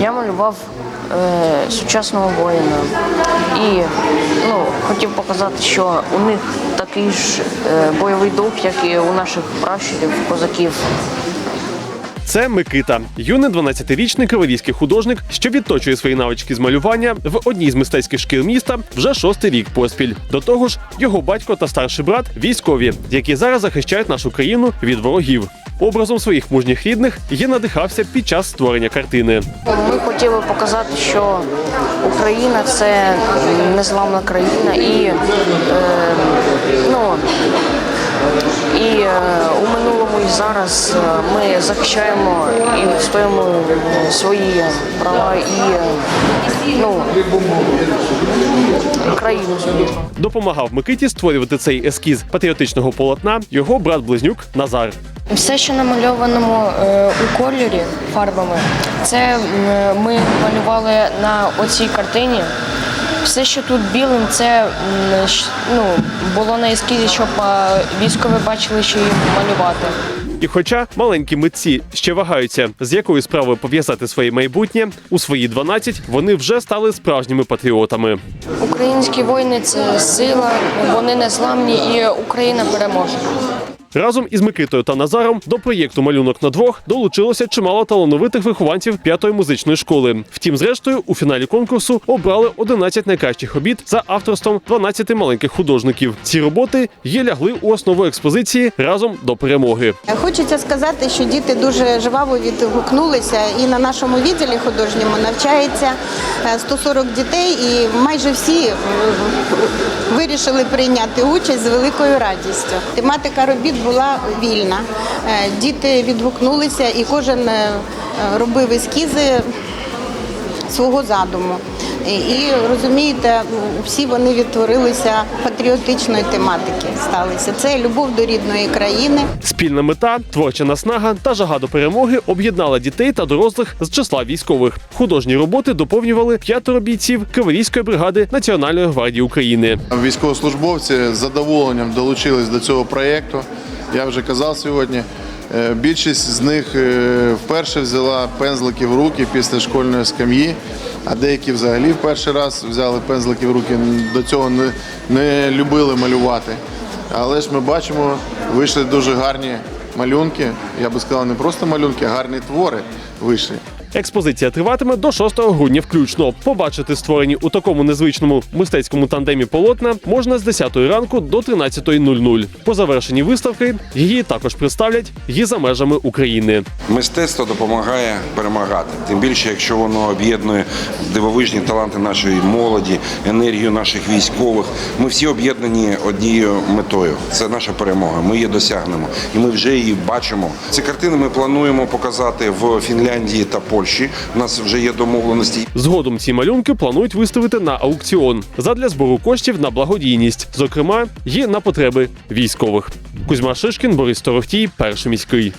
Я малював е, сучасного воїна і ну, хотів показати, що у них такий ж е, бойовий дух, як і у наших пращурів, козаків. Це Микита, юний 12-річний криворізький художник, що відточує свої навички з малювання в одній з мистецьких шкіл міста вже шостий рік поспіль. До того ж, його батько та старший брат військові, які зараз захищають нашу країну від ворогів. Образом своїх мужніх рідних є надихався під час створення картини. Ми хотіли показати, що Україна це незламна країна і, е, ну, і е, у минулому і зараз е, ми захищаємо і відстоїмо е, свої права і е, ну, країну. Допомагав Микиті створювати цей ескіз патріотичного полотна його брат-близнюк Назар. Все, що намальованому е, у кольорі фарбами, це ми малювали на оцій картині. Все, що тут білим, це ну, було на ескізі, щоб військові бачили, що їм малювати. І хоча маленькі митці ще вагаються, з якою справою пов'язати своє майбутнє, у свої 12 вони вже стали справжніми патріотами. Українські воїни це сила, вони незламні і Україна переможе. Разом із Микитою та Назаром до проєкту Малюнок на двох долучилося чимало талановитих вихованців п'ятої музичної школи. Втім, зрештою, у фіналі конкурсу обрали 11 найкращих робіт за авторством 12 маленьких художників. Ці роботи є лягли у основу експозиції разом до перемоги. Хочеться сказати, що діти дуже жваво відгукнулися, і на нашому відділі художньому навчається е, 140 дітей, і майже всі е, вирішили прийняти участь з великою радістю. Тематика робіт була вільна. Е, Діти відгукнулися, і кожен е, робив ескізи свого задуму. І, розумієте, всі вони відтворилися патріотичної тематики. Сталися це любов до рідної країни. Спільна мета, творча наснага та жага до перемоги об'єднала дітей та дорослих з числа військових. Художні роботи доповнювали п'ятеро бійців Криворізької бригади Національної гвардії України. Військовослужбовці з задоволенням долучились до цього проєкту. Я вже казав сьогодні. е, Більшість з них е, вперше взяла пензлики в руки після школьної скам'ї, а деякі взагалі в перший раз взяли пензлики в руки. До цього не, не любили малювати. Але ж ми бачимо, вийшли дуже гарні малюнки. Я би сказав, не просто малюнки, а гарні твори вийшли. Експозиція триватиме до 6 грудня включно. Побачити створені у такому незвичному мистецькому тандемі полотна можна з 10 ранку до 13.00. По завершенні виставки її також представлять і за межами України. Мистецтво допомагає перемагати. Тим більше, якщо воно об'єднує дивовижні таланти нашої молоді, енергію наших військових. Ми всі об'єднані однією метою. Це наша перемога. Ми її досягнемо, і ми вже її бачимо. Ці картини ми плануємо показати в Фінляндії та Польщі. У нас вже є домовленості. Згодом ці малюнки планують виставити на аукціон задля збору коштів на благодійність, зокрема, і на потреби військових. Кузьма Шишкін, Борис Торохтій, перший міський.